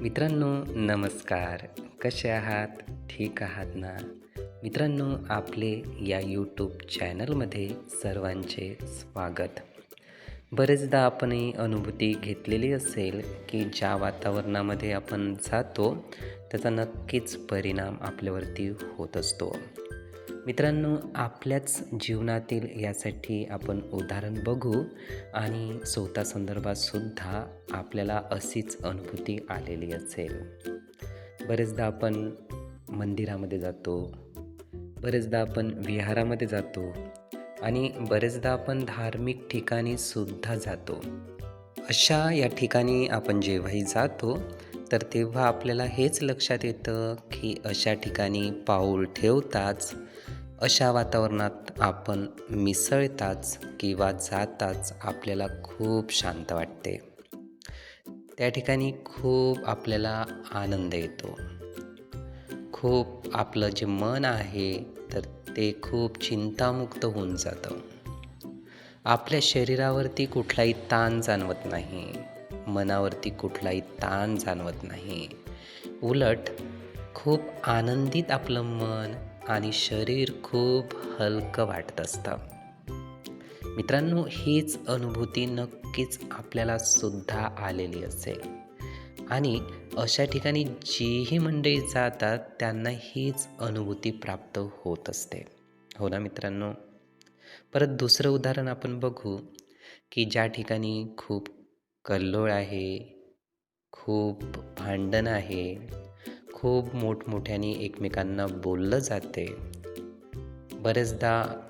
मित्रांनो नमस्कार. कसे आहात? ठीक आहात ना? मित्रांनो आपले या यूट्यूब चॅनलमध्ये सर्वांचे स्वागत. बरेचदा आपण ही अनुभूती घेतलेली असेल की ज्या वातावरणामध्ये आपण जातो त्याचा नक्कीच परिणाम आपल्यावरती होत असतो. मित्रांनो आपल्याच जीवनातील यासाठी आपण उदाहरण बघू आणि स्वतः संदर्भातसुद्धा आपल्याला अशीच अनुभूती आलेली असेल. बरेचदा आपण मंदिरामध्ये जातो बरेचदा आपण विहारामध्ये जातो आणि बरेचदा आपण धार्मिक ठिकाणी सुद्धा जातो. अशा या ठिकाणी आपण जेव्हाही जातो तर तेव्हा आपल्याला हेच लक्षात येतं की अशा ठिकाणी पाऊल ठेवताच अशा वातावरणात आपण मिसळताच किंवा जाताच आपल्याला खूप शांत वाटते. त्या ठिकाणी खूप आपल्याला आनंद येतो. खूप आपलं जे मन आहे तर ते खूप चिंतामुक्त होऊन जातं. आपल्या शरीरावरती कुठलाही ताण जाणवत नाही. मनावरती कुठलाही ताण जाणवत नाही. उलट खूप आनंदित आपलं मन आणि शरीर खूप हलकं वाटत असतं. मित्रांनो हीच अनुभूती नक्कीच आपल्याला सुद्धा आलेली असेल आणि अशा ठिकाणी जीही मंडळी जातात त्यांना हीच अनुभूती प्राप्त होत असते. हो ना मित्रांनो? परत दुसरं उदाहरण आपण बघू की ज्या ठिकाणी खूप कल्लोळ आहे खूप भांडण आहे खूप मोठमोठ्याने एकमेकांना बोललं जाते. बरेचदा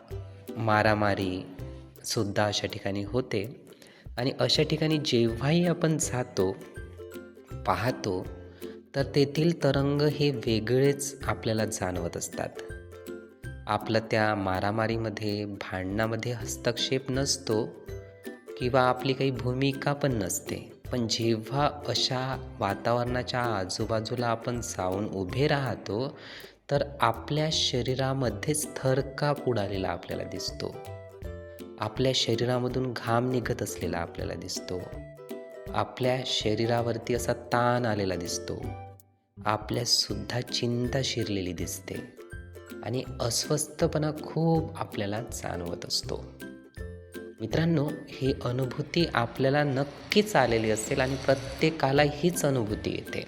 मारामारी सुद्धा अशा ठिकाणी होते. आणि अशा ठिकाणी जेव्हाही आपण जातो पाहतो तर तेथील तरंग हे वेगळेच आपल्याला जाणवत असतात. आपलं त्या मारामारीमध्ये भांडणामध्ये हस्तक्षेप नसतो किंवा आपली काही भूमिका पण नसते. पण जेव्हा अशा वातावरणाच्या आजूबाजूला आपण जाऊन उभे राहतो तर आपल्या शरीरामध्येच थरकाप उडालेला आपल्याला दिसतो? आपल्या शरीरामधून घाम निघत असलेला आपल्याला दिसतो? आपल्या शरीरावरती असा ताण आलेला दिसतो? आपल्यासुद्धा चिंता शिरलेली दिसते आणि अस्वस्थपणा खूप आपल्याला जाणवत असतो. मित्रांनो ही अनुभूती आपल्याला नक्कीच आलेली असेल आणि प्रत्येकाला हीच अनुभूती येते.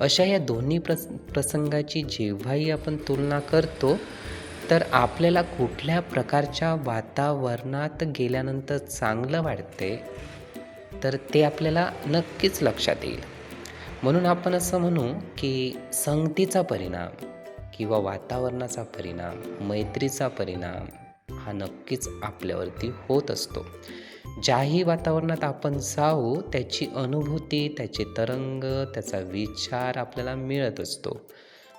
अशा या दोन्ही प्रस प्रसंगाची जेव्हाही आपण तुलना करतो तर आपल्याला कुठल्या प्रकारच्या वातावरणात गेल्यानंतर चांगलं वाटते तर ते आपल्याला नक्कीच लक्षात येईल. म्हणून आपण असं म्हणू की संगतीचा परिणाम किंवा वातावरणाचा परिणाम मैत्रीचा परिणाम हा नक्कीच आपल्यावरती होत असतो. ज्याही वातावरणात आपण जाऊ त्याची अनुभूती त्याचे तरंग त्याचा विचार आपल्याला मिळत असतो.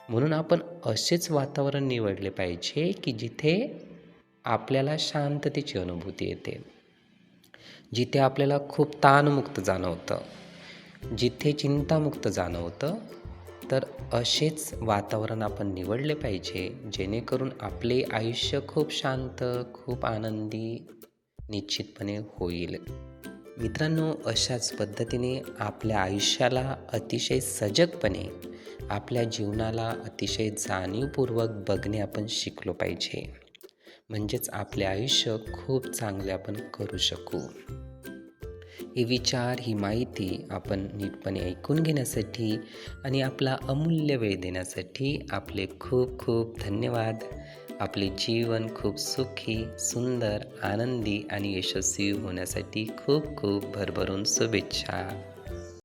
म्हणून आपण असेच वातावरण निवडले पाहिजे की जिथे आपल्याला शांततेची अनुभूती येते. जिथे आपल्याला खूप ताणमुक्त जाणवतं. जिथे चिंतामुक्त जाणवतं तर असेच वातावरण आपण निवडले पाहिजे जेणेकरून आपले आयुष्य खूप शांत खूप आनंदी निश्चितपणे होईल. मित्रांनो अशाच पद्धतीने आपल्या आयुष्याला अतिशय सजगपणे आपल्या जीवनाला अतिशय जाणीवपूर्वक बघणे आपण शिकलो पाहिजे. म्हणजेच आपले आयुष्य खूप चांगले आपण करू शकू. हे विचार ही माहिती आपण नीटपणे ऐकून घेण्यासाठी आणि आपला अमूल्य वेळ देण्यासाठी आपले खूप खूप धन्यवाद. आपले जीवन खूप सुखी सुंदर आनंदी आणि यशस्वी होण्यासाठी खूप खूप भरभरून शुभेच्छा.